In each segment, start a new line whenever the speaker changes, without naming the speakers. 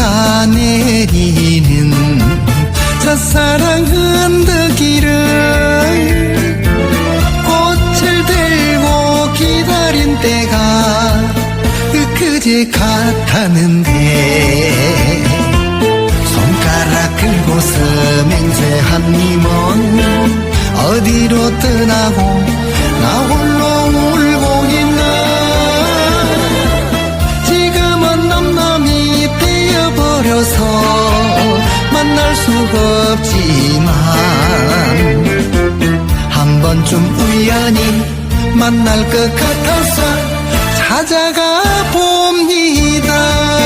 비가 내리는 첫사랑 흔들기를 꽃을 들고 기다린 때가 그제 같았는데 손가락 긁고서 님은 없지만 한 번쯤 우연히 만날 것 같아서 찾아가 봅니다.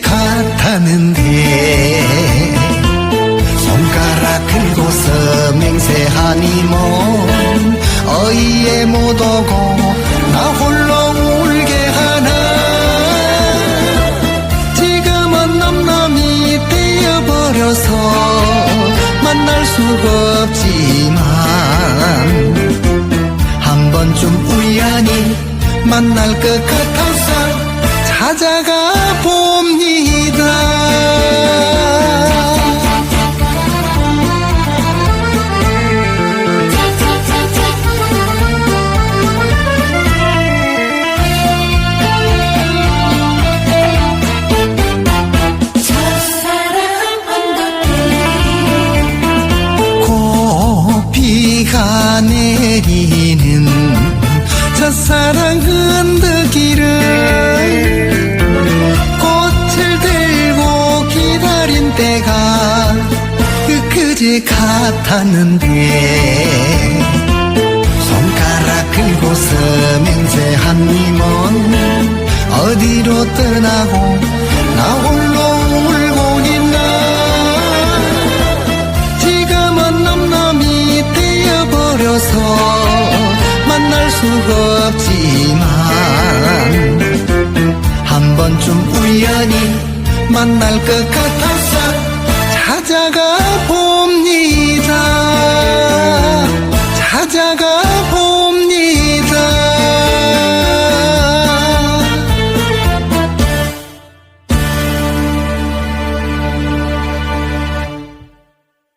같았는데 손가락 긁고서 맹세하니 뭐 어이에 못 오고 나 홀로 울게 하나. 지금은 넘넘이 되어버려서 만날 수가 없지만 한 번쯤 우연히 만날 것 같아서 찾아가 봅니다. 내리는 첫사랑 흔들기를 그제 같았는데 손가락 긁고 서 맹세한 님은 어디로 떠나고 나 홀로 울고 있나? 지금은 넘넘이 되어버려서 만날 수가 없지만 한 번쯤 우연히 만날 것 같아서 찾아가 봅니다. 찾아가